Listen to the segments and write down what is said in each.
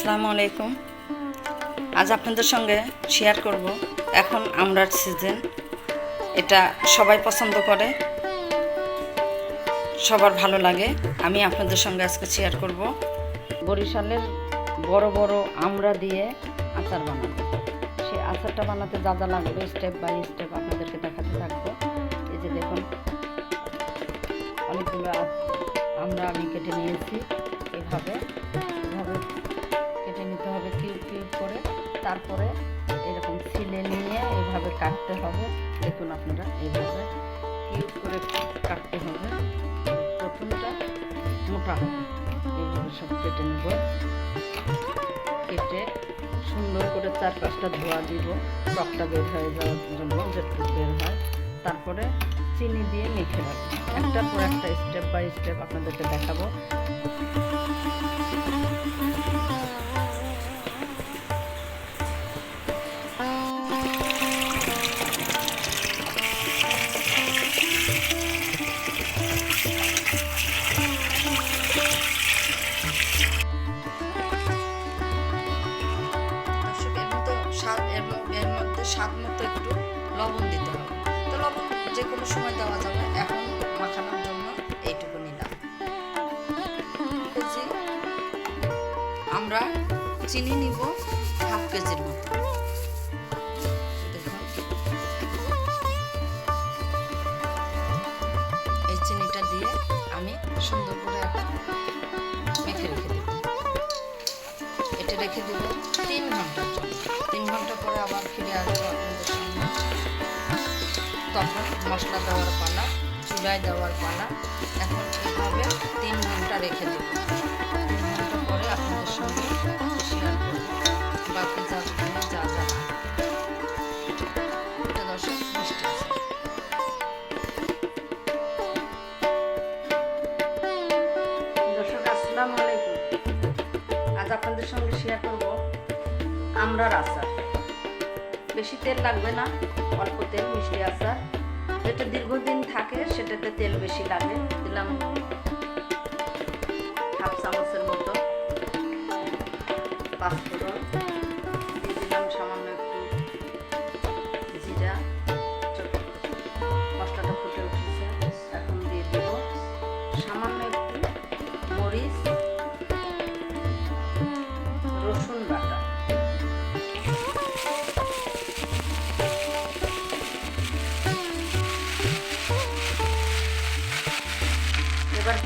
আসসালামু আলাইকুম। আজ আপনাদের সঙ্গে শেয়ার করব। এখন আমরার সিজন এটা সবাই পছন্দ করে। সবার ভালো লাগে। আমি আপনাদের সঙ্গে আজকে শেয়ার করব। বরিশালের বড় বড় আমড়া দিয়ে আচার বানাবো। সেই আচারটা বানাতে যা যা লাগবে স্টেপ বাই স্টেপ আপনাদেরকে দেখাতে থাকব। এই যে দেখুন, অনেকগুলো আমরা আমি কেটে নিয়েছি। এভাবে এভাবে তারপরে এরকম ছিলে নিয়ে এইভাবে কাটতে হবে। দেখুন আপনারা এইভাবে কিউব করে কাটতে হবে। প্রথমটা মোটা হবে। এইভাবে সব কেটে নেব। কেটে সুন্দর করে চার পাঁচটা ধোয়া দিব। টকটা বের হয়ে যাওয়ার জন্য যেটুকু বের হয়। তারপরে চিনি দিয়ে মেখে রাখব। একটার পর একটা স্টেপ বাই স্টেপ আপনাদেরকে দেখাবো। সময় দেওয়া যাবে। এখন মাখানোর জন্য এইটুকু নিলাম। আমরা চিনি নিব হাফ কেজির মতো। এই চিনিটা দিয়ে আমি সুন্দর করে মেখে রেখে দেব। এটা রেখে দেব তিন ঘণ্টার জন্য। তখন মশলা দেওয়ার পালা, চুলায় দেওয়ার পালা। এখন এভাবে তিন ঘণ্টা রেখে দেব। পরে আপনাদের সঙ্গে শেয়ার করব। বাকি যা যা যা দর্শক আলাইকুম। আজ আপনাদের সঙ্গে শেয়ার করব আমরার আচার। বেশি তেল লাগবে না, অল্প তেল, মিষ্টি আচার। যেটা দীর্ঘদিন থাকে, সেটাতে তেল বেশি লাগে। দিলাম হাফ চামচের মতো পাঁচফোড়ন দিয়ে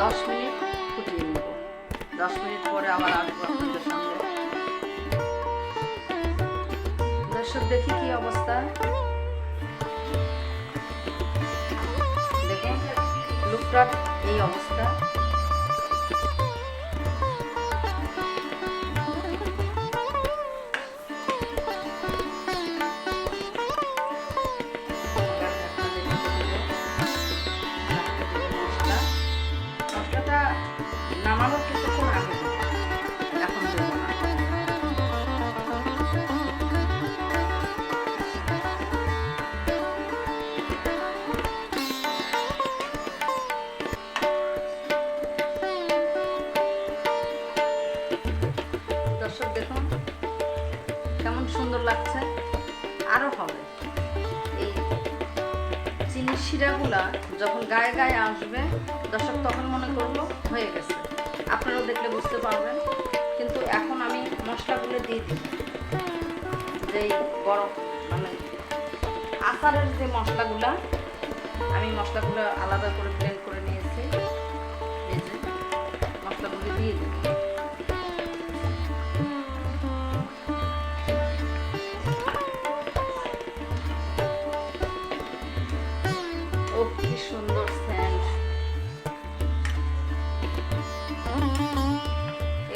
দশ মিনিট ফুটিয়ে নেব। দশ মিনিট পরে আবার আসব আপনাদের সামনে। দর্শক, দেখি কি অবস্থা। দেখুন, লুকটার এই অবস্থা। দেখুন কেমন সুন্দর লাগছে। আরও হবে। এই চিনির শিরাগুলা যখন গায়ে গায়ে আসবে, দর্শক তখন মনে করল হয়ে গেছে। আপনারাও দেখলে বুঝতে পারবেন। কিন্তু এখন আমি মশলাগুলো দিয়ে দিই। যেই বড় মানে আচারের যে মশলাগুলা, আমি মশলাগুলো আলাদা করে ব্লেন্ড ও কি সুন্দর স্যান্ড।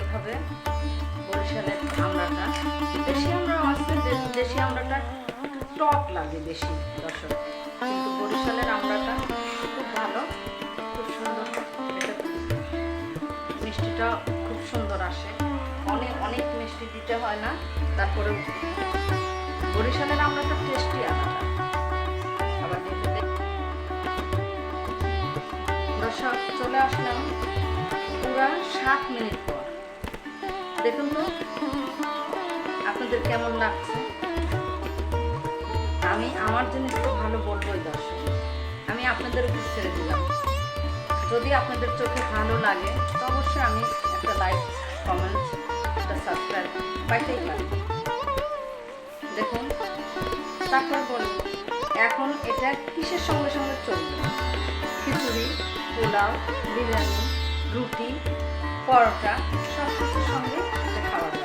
এভাবে বরিশালের আমড়াটা। দেশি আমড়া আছে দেশি আমড়াটা টক লাগে বেশি দর্শক। কিন্তু বরিশালের আমড়াটা খুব ভালো, খুব সুন্দর। মিষ্টিটা খুব সুন্দর আসে। অনেক অনেক মিষ্টি দিতে হয় না তারপরে বরিশালের আমড়াটা চলে আসলাম পুরা সাত মিনিট পর। দেখুন তো, আপনাদের কেমন লাগছে? আমি আমার জিনিস তো ভালো বলবোই দর্শক। আমি আপনাদের উপর ছেড়ে দিলাম। যদি আপনাদের চোখে ভালো লাগে, তো অবশ্যই আমি একটা লাইক কমেন্ট একটা সাবস্ক্রাইব পাইতেই পারি। দেখুন, তারপর বলি এখন এটা কিসের সঙ্গে সঙ্গে চলবে? পোলাও বিরিয়ানি রুটি পরোটা সব কিছুর সঙ্গে এটা